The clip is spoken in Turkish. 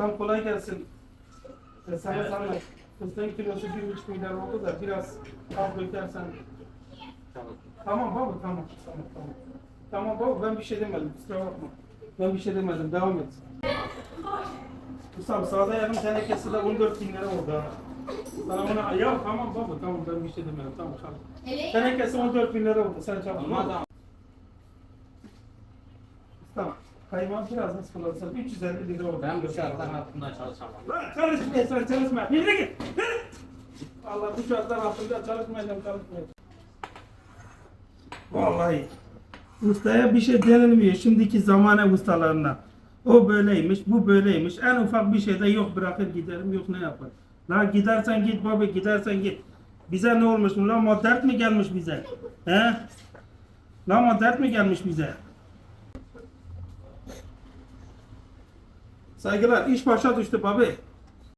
Ustam kolay gelsin. E, sana sana fıstığın kilosu bir buçuk milyar oldu da biraz az dökersen. Tamam baba tamam tamam tamam. Tamam baba ben bir şey demedim kusura bakma. Ben bir şey demedim devam et. Ustam sağda yarım tenekesi de 14 bin lira oldu ha. Sana ona ya tamam baba tamam ben bir şey demedim tamam çalış. Tenekesi 14 bin lira oldu sen çalış. Tamam. Tamam. Kaymağı biraz nasıl kullanırsan 350 lira oldu. Ben bu şartlar altında çalışamam. Lan çalışma sen çalışma. Yürü git. Allah bu şartlar altında çalışmayacağım çalışmayacağım. Vallahi. Ustaya bir şey denilmiyor şimdiki zamane ustalarına. O böyleymiş, bu böyleymiş. En ufak bir şeyde yok bırakır giderim, yok ne yapar. La gidersen git baba, gidersen git. Bize ne olmuş? Lan dert mi gelmiş bize? He? Lan dert mi gelmiş bize? Saygılar, iş başa düştü babi.